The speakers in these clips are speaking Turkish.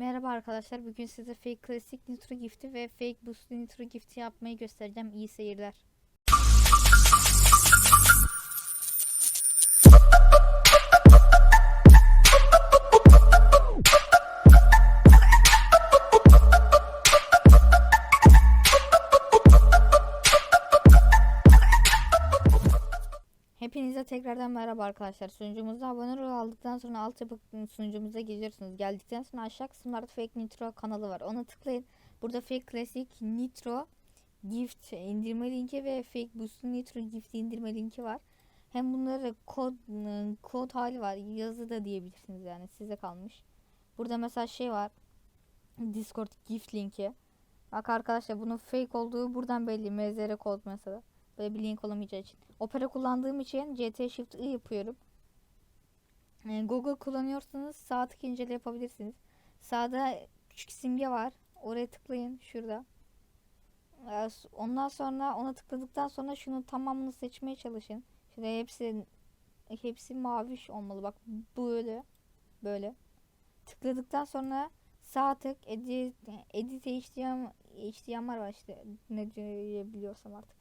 Merhaba arkadaşlar. Bugün size Fake Classic Nitro Gift'i ve Fake Boost'lu Nitro Gift'i yapmayı göstereceğim. İyi seyirler. Hepinize tekrardan merhaba arkadaşlar. Sunucumuza abone ol aldıktan sonra alt yapı sunucumuza geliyorsunuz. Geldikten sonra aşağı kısımlarda Fake Nitro kanalı var. Ona tıklayın. Burada Fake Classic Nitro Gift indirme linki ve Fake Boost Nitro Gift indirme linki var. Hem bunları kod kod hali var. Yazı da diyebilirsiniz yani size kalmış. Burada mesela şey var. Discord gift linki. Bak arkadaşlar bunun fake olduğu buradan belli. MZR kod mesela. Böyle bir link olamayacağı için. Opera kullandığım için CT Shift I yapıyorum. Ee, Google kullanıyorsanız sağ tık incele yapabilirsiniz. Sağda küçük simge var. Oraya tıklayın şurada. Ee, Ondan sonra ona tıkladıktan sonra şunun tamamını seçmeye çalışın. Şurada hepsi hepsi maviş olmalı. Bak böyle böyle. Tıkladıktan sonra sağ tık edit edit HTML HTML var işte ne diyebiliyorsam artık.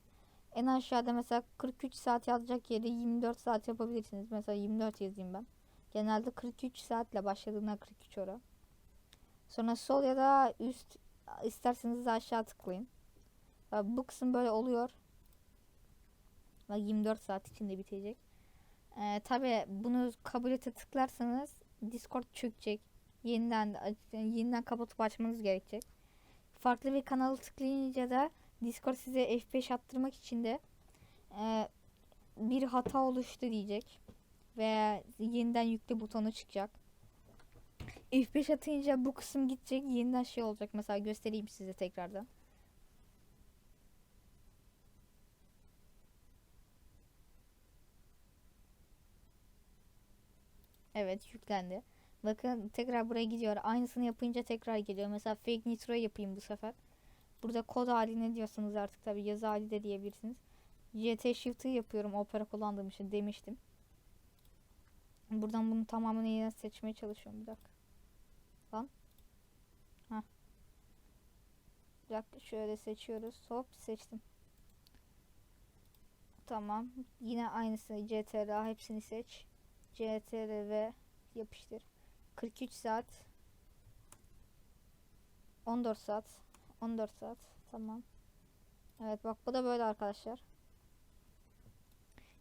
En aşağıda mesela 43 saat yazacak yeri 24 saat yapabilirsiniz. Mesela 24 yazayım ben. Genelde 43 saatle başladığında 43 ora. Sonra sol ya da üst isterseniz aşağı tıklayın. Bu kısım böyle oluyor. Bak 24 saat içinde bitecek. Ee, Tabi bunu kabul ete tıklarsanız Discord çökecek. Yeniden yeniden kapatıp açmanız gerekecek. Farklı bir kanalı tıklayınca da Discord size F5 attırmak için de e, bir hata oluştu diyecek. Ve yeniden yükle butonu çıkacak. F5 atınca bu kısım gidecek. Yeniden şey olacak. Mesela göstereyim size tekrardan. Evet yüklendi. Bakın tekrar buraya gidiyor. Aynısını yapınca tekrar geliyor. Mesela fake nitro yapayım bu sefer. Burada kod hali ne diyorsanız artık tabi yazı hali de diyebilirsiniz. GT Shift'ı yapıyorum Opera kullandığım için demiştim. Buradan bunun tamamını yine seçmeye çalışıyorum bir dakika. Lan. Heh. Bir dakika şöyle seçiyoruz. Hop seçtim. Tamam. Yine aynısı CTRL hepsini seç. CTRL ve yapıştır. 43 saat 14 saat 14 saat. Tamam. Evet bak bu da böyle arkadaşlar.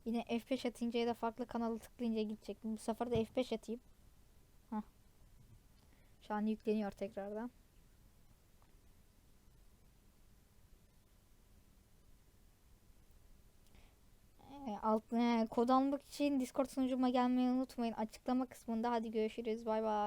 Yine F5 atınca ya da farklı kanalı tıklayınca gidecek. Bu sefer de F5 atayım. Heh. Şu an yükleniyor tekrardan. Ee, alt, e, kod almak için Discord sunucuma gelmeyi unutmayın. Açıklama kısmında hadi görüşürüz. Bay bay.